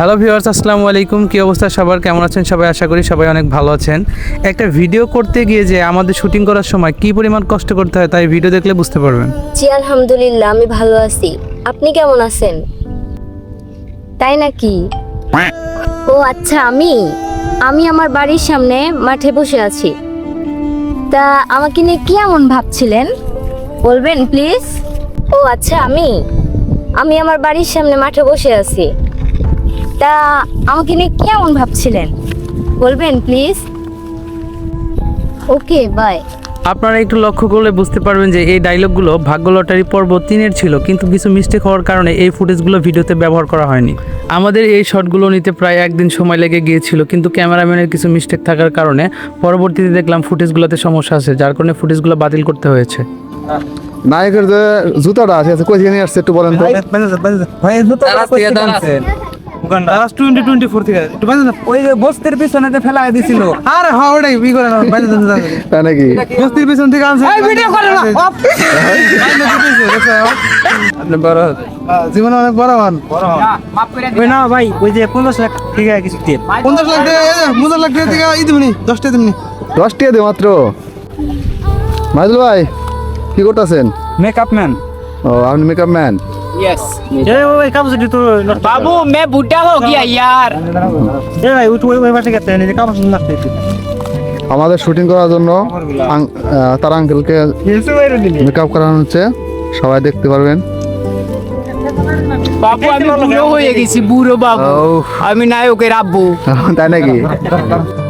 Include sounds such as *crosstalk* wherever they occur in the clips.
Hello viewers, আসসালামু আলাইকুম। কি অবস্থা সবার? কেমন আছেন সবাই? আশা করি সবাই অনেক ভালো আছেন। একটা ভিডিও করতে গিয়ে যে আমাদের শুটিং করার সময় কি পরিমাণ কষ্ট করতে হয় তাই ভিডিও দেখলে বুঝতে পারবেন। জি, আলহামদুলিল্লাহ, আমি ভালো আছি। আপনি কেমন আছেন? তাই নাকি? ও আচ্ছা আমি? আমি আমার বাড়ির সামনে মাঠে বসে আছি। তা আমাকে নিয়ে কি এমন ভাবছিলেন? বলবেন, প্লিজ। ও আচ্ছা আমি? আমি আমার বাড়ির সামনে মাঠে বসে আছি। তা আমাকে নিয়ে কি এমন ভাবছিলেন? বলবেন প্লিজ ওকে বাই আপনারা একটু লক্ষ্য করলে বুঝতে পারবেন যে এই ডায়লগগুলো ভাগ্য লটারি পর্ব তিনের ছিল কিন্তু কিছু মিস্টেক হওয়ার কারণে এই ফুটেজগুলো ভিডিওতে ব্যবহার করা হয়নি। আমাদের এই শটগুলো নিতে প্রায় একদিন সময় লেগে গিয়েছিল কিন্তু ক্যামেরাম্যানের কিছু মিস্টেক থাকার কারণে পরবর্তীতে দেখলাম ফুটেজগুলোতে সমস্যা আছে যার কারণে ফুটেজগুলো বাতিল করতে হয়েছে। নায়কের যে জুতাটা আছে কই নিয়ে আসছে একটু বলেন তো? টোয়েন্টি টোয়েন্টি ফোর থেকে। একটু বাইরে যান। ওই যে বস্তির পিছনে যে ফেলা দিছিল। আরে হ্যাঁ ওটাই ই করে না। তাই নাকি? বস্তির পিছন থেকে আনছে। ভিডিও করে না আপনি বড় জীবনে অনেক বড় হন। ওই না ভাই ওই যে পঞ্চাশ লাখ ঠিক আছে কিছু দিয়ে। পঞ্চাশ লাখ টাকা পঞ্চাশ লাখ টাকা ই দিবনি দশটা দিবনি। দশ টাকা দে মাত্র? মাইদুল ভাই কি করতেছেন? মেকআপ ম্যান ও আপনি মেকআপ ম্যান ওই কাপড় তো बाबू मैं बुढ़ा हो गया यार এ ভাই উঠ ওই ওই পাশে গেছে নিজে কাপড় লাগতে আমাদের শুটিং করার জন্য আং- আহ, তার আঙ্কেলকে মেকআপ করানো হচ্ছে সবাই দেখতে পারবেন বাবু আমি বুড়ো হয়ে গেছি বুড়ো বাবু ও আমি নায়কের আব্বু *laughs* তাই নাকি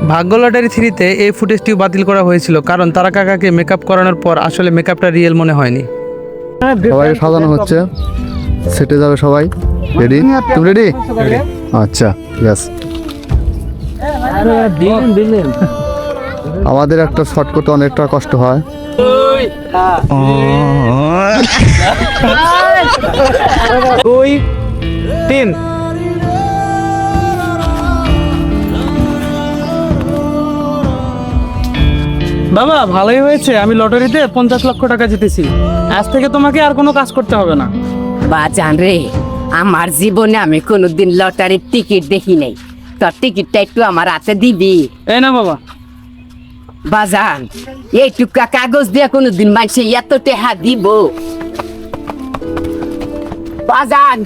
ভাগ্য লটারি থ্রিতে এই ফুটেজটিও বাতিল করা হয়েছিল কারণ তারা কাকাকে মেকআপ করানোর পর আসলে মেকআপটা রিয়েল মনে হয়নি সবাইকে সাজানো হচ্ছে। সেটে যাবে সবাই। রেডি তুমি রেডি আচ্ছা ইয়াস আমাদের একটা শর্ট করতে অনেকটা কষ্ট হয়। দুই তিন। বাবা ভালোই হয়েছে। আমি লটারিতে পঞ্চাশ লক্ষ টাকা জিতেছি। আজ থেকে তোমাকে আর কোনো কাজ করতে হবে না। বাজান রে আমার জীবনে আমি কোনোদিন লটারির টিকিট দেখি নাই। তোর টিকিটটা একটু আমার হাতে দিবি। এই না বাবা। বাজান এইটুকা কাগজ দিয়ে কোনোদিন মানুষে এত টেহা দিব। বাজান!